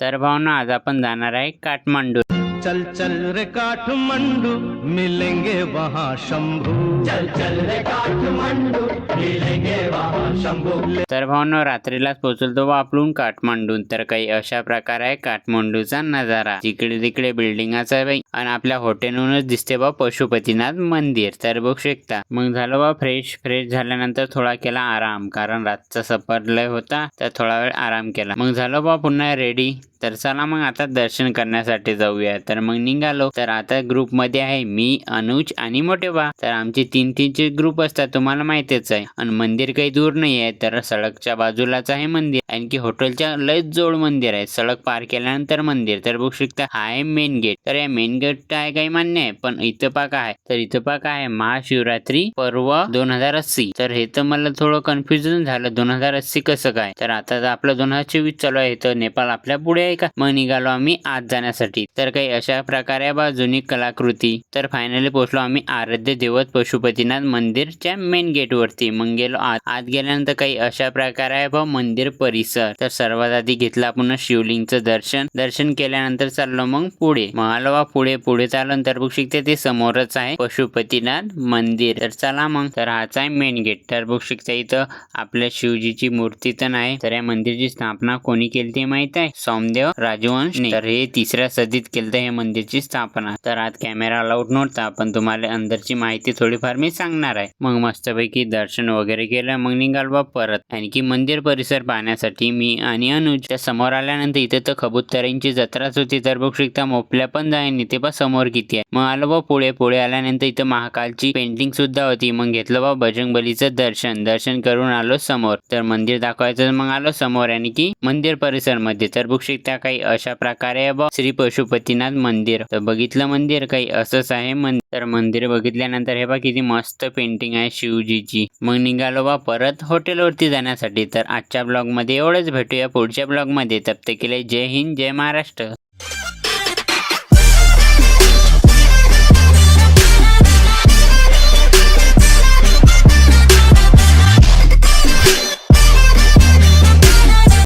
तर भावना आज आपण जाणार आहे काठमांडू. चल चल रे काठमांडू मिलेंगे वहाँ शंभू। चल चल रे काठमांडू मिलेंगे वहाँ शंभू। तर भावना रात्रीलाच पोहोचलो बा आपण काठमांडून. तर काही अशा प्रकार आहे काठमांडूचा नजारा. जिकडे तिकडे बिल्डिंगाचा आहे बाई. आणि आपल्या हॉटेलहूनच दिसते बा पशुपतीनाथ मंदिर. तर बघू शकता. मग झालं बा फ्रेश फ्रेश झाल्यानंतर थोडा केला आराम. कारण रातचा सफर लय होता तर थोडा वेळ आराम केला. मग झालं बा पुन्हा रेडी तर चला मग आता दर्शन करण्यासाठी जाऊया. तर मग निघालो. तर आता ग्रुपमध्ये आहे मी अनुज आणि मोठे बा तर आमचे तीन तीनचे ग्रुप असतात तुम्हाला माहितीच आहे. आणि मंदिर काही दूर नाही आहे तर सडकच्या बाजूलाच आहे मंदिर. आणखी हॉटेलच्या लयच जोड मंदिर आहे. सडक पार केल्यानंतर मंदिर. तर बघू शकता हा आहे मेन गेट तर या मेन गेट आहे काही मान्य आहे पण इथं पा काय आहे. तर इथं पा काय आहे महाशिवरात्री पर्व दोन हजार अस्सी. तर हे तर मला थोडं कन्फ्युजन झालं. दोन हजार अस्सी कसं काय? तर आता तर आपलं दोन हजार चोवीस चालू आहे. तर नेपाळ आपल्या पुढे आहे का? मग निघालो आम्ही आत जाण्यासाठी. तर काही अशा प्रकारे बा जुनी कलाकृती. तर फायनली पोहोचलो आम्ही आराध्य देवत पशुपतीनाथ मंदिरच्या मेन गेट वरती. मग गेलो आत. आत गेल्यानंतर काही अशा प्रकारे आहे बा मंदिर परिसर. तर सर्वात आधी घेतला आपण शिवलिंगचं दर्शन. दर्शन केल्यानंतर चाललो मग पुढे. मग बा पुढे पुढे चालून तर बघू शकते ते समोरच आहे पशुपतीनाथ मंदिर. तर चला मग. तर हाच आहे मेन गेट तर बघू शकते इथं आपल्या शिवजीची मूर्ती तर नाही तर या मंदिरची स्थापना कोणी केली ते माहीत आहे? सोमदेव राजवंश तर हे तिसऱ्या सदीत केलं हे मंदिरची स्थापना. तर आज कॅमेरा अलाउड नव्हता पण तुम्हाला अंदरची माहिती थोडीफार मी सांगणार आहे. मग मस्तपैकी दर्शन वगैरे केलं मग निघाल बा परत. आणखी मंदिर परिसर पाहण्यासाठी मी आणि अनुज त्या समोर आल्यानंतर इथे तर कबुतरांची जत्राच होती तर बघ शिकता मोपल्या पण जाईन इथे बा समोर किती आहे. मग आलो बा पुढे पुढे आल्यानंतर इथं महाकालची पेंटिंग सुद्धा होती. मग घेतलं बा बजरंग बलीचं दर्शन. दर्शन करून आलो समोर. तर मंदिर दाखवायचं मग आलो समोर. आणि की मंदिर परिसरमध्ये तर बघ शिकता काही अशा प्रकारे बा श्री पशुपतीनाथ मंदिर. तर बघितलं मंदिर काही असंच आहे मंदिर तर मंदिर बघितल्यानंतर हे बा किती मस्त पेंटिंग आहे शिवजीची. मग निघालो बा परत हॉटेलवरती जाण्यासाठी. तर आजच्या ब्लॉगमध्ये एवढंच भेटूया पुढच्या ब्लॉगमध्ये तप्त केले जय हिंद जय महाराष्ट्र.